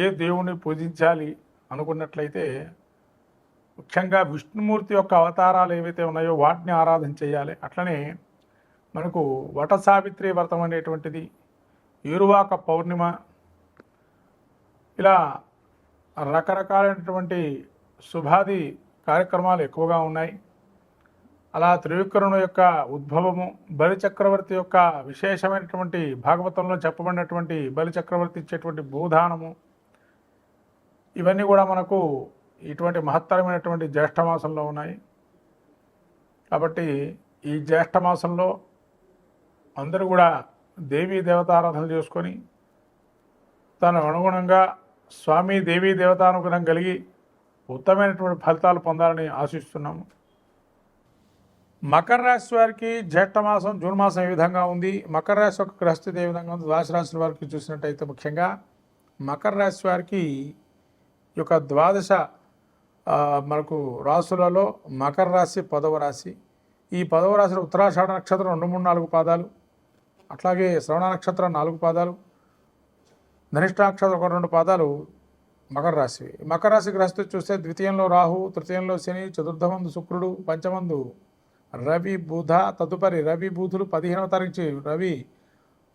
ఏ దేవుణ్ణి పూజించాలి అనుకున్నట్లయితే ముఖ్యంగా విష్ణుమూర్తి యొక్క అవతారాలు ఏవైతే ఉన్నాయో వాటిని ఆరాధన చేయాలి. అట్లనే మనకు వట సావిత్రి వ్రతం అనేటువంటిది ఏరువాక పౌర్ణిమ ఇలా రకరకాలైనటువంటి శుభాది కార్యక్రమాలు ఎక్కువగా ఉన్నాయి. అలా త్రివిక్రముడు యొక్క ఉద్భవము బలి చక్రవర్తి యొక్క విశేషమైనటువంటి భాగవతంలో చెప్పబడినటువంటి బలి చక్రవర్తి ఇచ్చేటువంటి భూదానము ఇవన్నీ కూడా మనకు ఇటువంటి మహత్తరమైనటువంటి జ్యేష్ఠ మాసంలో ఉన్నాయి. కాబట్టి ఈ జ్యేష్ఠ మాసంలో అందరూ కూడా దేవీ దేవతారాధన చేసుకొని తను అనుగుణంగా స్వామి దేవీ దేవతానుగుణం కలిగి ఉత్తమైనటువంటి ఫలితాలు పొందాలని ఆశిస్తున్నాము. మకర రాశి వారికి జ్యేష్ఠమాసం జూన్ మాసం ఏ విధంగా ఉంది? మకర రాశి యొక్క గ్రహస్థితి ఏ విధంగా ఉంది? ద్వాదశ రాశుల వారికి చూసినట్టయితే ముఖ్యంగా మకర రాశి వారికి యొక్క ద్వాదశ మనకు రాశులలో మకర రాశి పదవ రాశి. ఈ పదవ రాశిలో ఉత్తరాషాఢ నక్షత్రం రెండు మూడు నాలుగు పాదాలు. అట్లాగే శ్రవణ నక్షత్రం నాలుగు పాదాలు. ధనిష్ట నక్షత్రం ఒక రెండు పాదాలు మకర రాశి మకర రాశి గ్రహస్థు చూస్తే ద్వితీయంలో రాహు తృతీయంలో శని చతుర్థమందు శుక్రుడు పంచమందు రవి బుధ తదుపరి రవి బూధులు పదిహేనవ తారీఖు రవి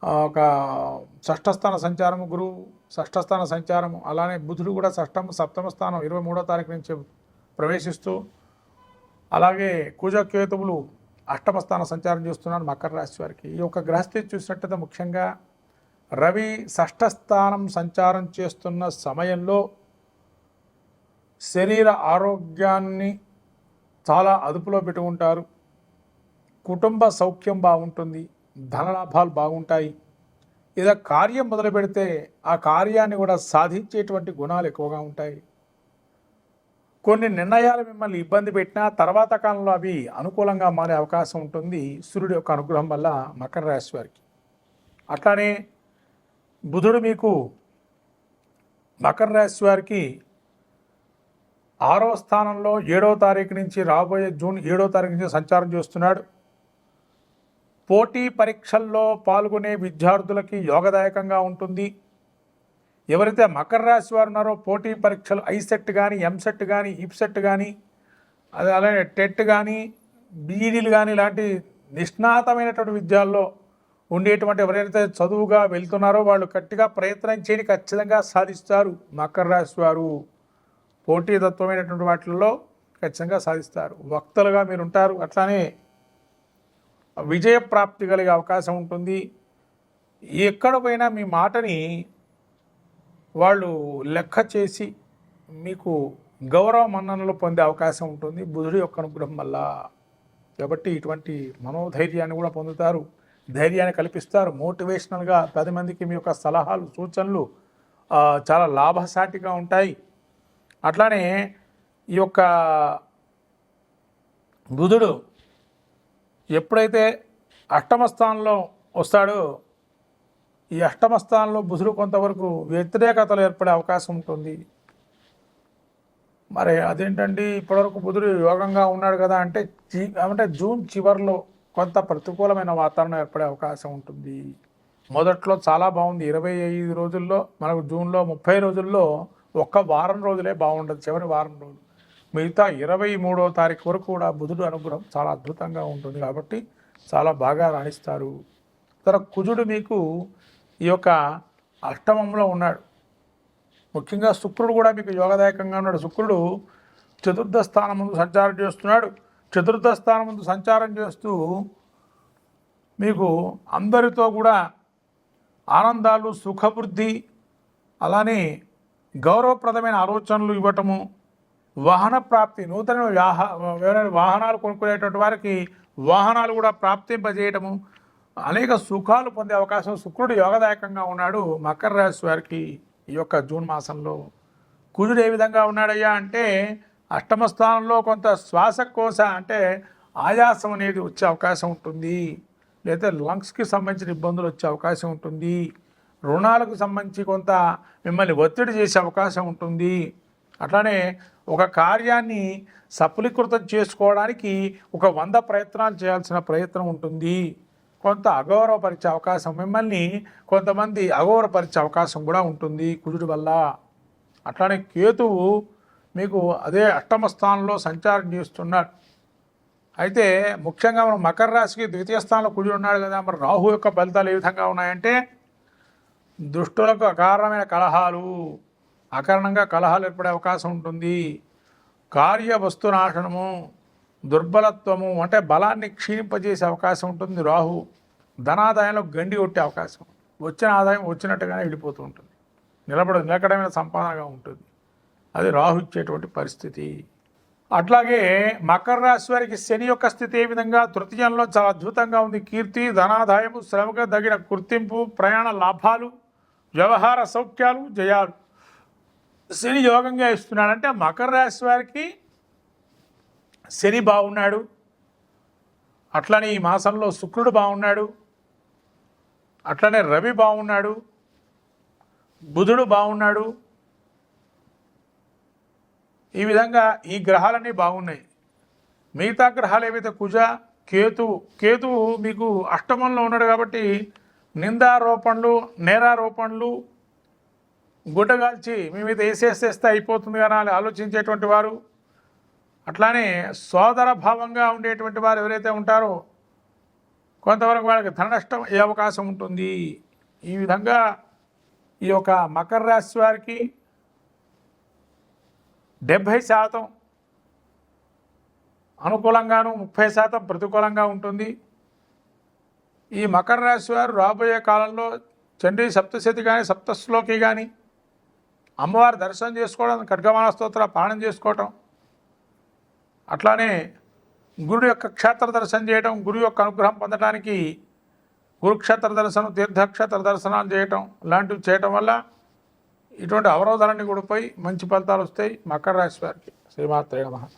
ఒక షష్ఠస్థాన సంచారము గురువు షష్ఠస్థాన సంచారము అలానే బుధుడు కూడా షష్టమ సప్తమ స్థానం ఇరవై మూడో తారీఖు నుంచి ప్రవేశిస్తూ అలాగే కూజకేతువులు అష్టమ స్థాన సంచారం చేస్తున్నారు మకర రాశి వారికి. ఈ యొక్క గ్రహస్థితి చూసినట్టయితే ముఖ్యంగా రవి షష్ఠస్థానం సంచారం చేస్తున్న సమయంలో శరీర ఆరోగ్యాన్ని చాలా అదుపులో పెట్టుకుంటారు. కుటుంబ సౌఖ్యం బాగుంటుంది. ధనలాభాలు బాగుంటాయి. ఏదో కార్యం మొదలు పెడితే ఆ కార్యాన్ని కూడా సాధించేటువంటి గుణాలు ఎక్కువగా ఉంటాయి. కొన్ని నిర్ణయాలు మిమ్మల్ని ఇబ్బంది పెట్టినా తర్వాత కాలంలో అవి అనుకూలంగా మారే అవకాశం ఉంటుంది. సూర్యుడు యొక్క అనుగ్రహం వల్ల మకర రాశి వారికి. అట్లానే బుధుడు మీకు మకర రాశి వారికి ఆరవ స్థానంలో ఏడవ తారీఖు నుంచి రాబోయే జూన్ ఏడవ తారీఖు నుంచి సంచారం చేస్తున్నాడు. పోటీ పరీక్షల్లో పాల్గొనే విద్యార్థులకి యోగదాయకంగా ఉంటుంది. ఎవరైతే మకర రాశి వారు ఉన్నారో పోటీ పరీక్షలు ఐసెట్ కానీ ఎంసెట్ కానీ ఇప్సెట్ కానీ అది అలాగే టెట్ కానీ బీఈడీలు కానీ ఇలాంటి నిష్ణాతమైనటువంటి విద్యాల్లో ఉండేటువంటి ఎవరైతే చదువుగా వెళ్తున్నారో వాళ్ళు గట్టిగా ప్రయత్నం చేయని ఖచ్చితంగా సాధిస్తారు మకర రాశి వారు. పోటీతత్వమైనటువంటి వాటిల్లో ఖచ్చితంగా సాధిస్తారు. వక్తలుగా మీరు ఉంటారు అట్లానే విజయప్రాప్తి కలిగే అవకాశం ఉంటుంది. ఎక్కడ పోయినా మీ మాటని వాళ్ళు లెక్క చేసి మీకు గౌరవ మన్ననలు పొందే అవకాశం ఉంటుంది. బుధుడి యొక్క అనుగ్రహం వల్ల. కాబట్టి ఇటువంటి మనోధైర్యాన్ని కూడా పొందుతారు. ధైర్యాన్ని కల్పిస్తారు. మోటివేషనల్గా పది మందికి మీ యొక్క సలహాలు సూచనలు చాలా లాభసాటిగా ఉంటాయి. అట్లానే ఈ యొక్క బుధుడు ఎప్పుడైతే అష్టమ స్థానంలో వస్తాడో ఈ అష్టమ స్థానంలో బుధుడు కొంతవరకు వ్యతిరేకతలు ఏర్పడే అవకాశం ఉంటుంది. మరి అదేంటండి? ఇప్పటివరకు బుధుడు యోగంగా ఉన్నాడు కదా అంటే జీ అంటే జూన్ చివరిలో కొంత ప్రతికూలమైన వాతావరణం ఏర్పడే అవకాశం ఉంటుంది. మొదట్లో చాలా బాగుంది. ఇరవై ఐదు రోజుల్లో మనకు జూన్లో ముప్పై రోజుల్లో ఒక్క వారం రోజులే బాగుండదు. చివరి వారం రోజులు. మిగతా ఇరవై మూడో తారీఖు వరకు కూడా బుధుడు అనుగ్రహం చాలా అద్భుతంగా ఉంటుంది కాబట్టి చాలా బాగా రాణిస్తారు. తర్వాత కుజుడు మీకు ఈ యొక్క అష్టమంలో ఉన్నాడు. ముఖ్యంగా శుక్రుడు కూడా మీకు యోగదాయకంగా ఉన్నాడు. శుక్రుడు చతుర్థ స్థానం ముందు సంచారం చేస్తున్నాడు. చతుర్థ స్థానం ముందు సంచారం చేస్తూ మీకు అందరితో కూడా ఆనందాలు సుఖవృద్ధి అలానే గౌరవప్రదమైన ఆలోచనలు ఇవ్వటము వాహన ప్రాప్తి నూతన వాహ వాహనాలు కొనుక్కునేటువంటి వారికి వాహనాలు కూడా ప్రాప్తింపజేయటము అనేక సుఖాలు పొందే అవకాశం శుక్రుడు యోగదాయకంగా ఉన్నాడు. మకర రాశి వారికి ఈ యొక్క జూన్ మాసంలో కుజుడు ఏ విధంగా ఉన్నాడయ్యా అంటే అష్టమ స్థానంలో కొంత శ్వాసకోశ అంటే ఆయాసం అనేది వచ్చే అవకాశం ఉంటుంది. లేదా లంగ్స్కి సంబంధించిన ఇబ్బందులు వచ్చే అవకాశం ఉంటుంది. రుణాలకు సంబంధించి కొంత మిమ్మల్ని ఒత్తిడి చేసే అవకాశం ఉంటుంది. అట్లానే ఒక కార్యాన్ని సఫలీకృతం చేసుకోవడానికి ఒక వంద ప్రయత్నాలు చేయాల్సిన ప్రయత్నం ఉంటుంది. కొంత అగౌరవపరిచే అవకాశం మిమ్మల్ని కొంతమంది అగౌరవపరిచే అవకాశం కూడా ఉంటుంది కుజుడి వల్ల. అట్లానే కేతువు మీకు అదే అష్టమ స్థానంలో సంచారం చేస్తున్నాడు. అయితే ముఖ్యంగా మనం మకర రాశికి ద్వితీయ స్థానంలో కుజుడు ఉన్నాడు కదా మరి రాహు యొక్క ఫలితాలు ఏ విధంగా ఉన్నాయంటే దుష్టులకు అకారణమైన కలహాలు. అకారణంగా కలహాలు ఏర్పడే అవకాశం ఉంటుంది. కార్య వస్తునాశనము దుర్బలత్వము అంటే బలాన్ని క్షీణింపజేసే అవకాశం ఉంటుంది. రాహు ధనాదాయంలో గండి కొట్టే అవకాశం. వచ్చిన ఆదాయం వచ్చినట్టుగానే వెళ్ళిపోతూ ఉంటుంది. నిలబడదు నిలకడమైన సంపాదనగా ఉంటుంది. అది రాహు ఇచ్చేటువంటి పరిస్థితి. అట్లాగే మకర రాశి వారికి శని యొక్క స్థితి ఏ విధంగా? తృతీయంలో చాలా అద్భుతంగా ఉంది. కీర్తి ధనాదాయము శ్రమకు తగిన గుర్తింపు ప్రయాణ లాభాలు వ్యవహార సౌఖ్యాలు జయాలు. శని యోగంగా ఇస్తున్నాడు అంటే మకర రాశి వారికి శని బాగున్నాడు అట్లనే ఈ మాసంలో శుక్రుడు బాగున్నాడు అట్లనే రవి బాగున్నాడు బుధుడు బాగున్నాడు ఈ విధంగా ఈ గ్రహాలన్నీ బాగున్నాయి మిగతా గ్రహాలు ఏవైతే కుజ కేతువు కేతువు మీకు అష్టమంలో ఉన్నాడు కాబట్టి నిందారోపణలు నేరారోపణలు గుటగాల్చి మీ మీద వేసేసేస్తే అయిపోతుంది కానీ అని ఆలోచించేటువంటి వారు అట్లానే సోదర భావంగా ఉండేటువంటి వారు ఎవరైతే ఉంటారో కొంతవరకు వాళ్ళకి ధన నష్టం అయ్యే అవకాశం ఉంటుంది? ఈ విధంగా ఈ యొక్క మకర రాశి వారికి డెబ్భై శాతం అనుకూలంగాను ముప్పై శాతం ప్రతికూలంగా ఉంటుంది. ఈ మకర రాశి వారు రాబోయే కాలంలో చండీ సప్తశతి కానీ సప్తశ్లోకి కానీ అమ్మవారి దర్శనం చేసుకోవడం ఖడ్గమాన స్తోత్ర పానం చేసుకోవటం. అట్లానే గురుడు యొక్క క్షేత్ర దర్శనం చేయటం గురువు యొక్క అనుగ్రహం పొందడానికి గురుక్షేత్ర దర్శనం తీర్థక్షేత్ర దర్శనాలు చేయటం లాంటివి చేయటం వల్ల ఇటువంటి అవరోధాలన్నీ కూడా పోయి మంచి ఫలితాలు వస్తాయి. మకర రాశి వారికి. శ్రీమాత్రే నమః.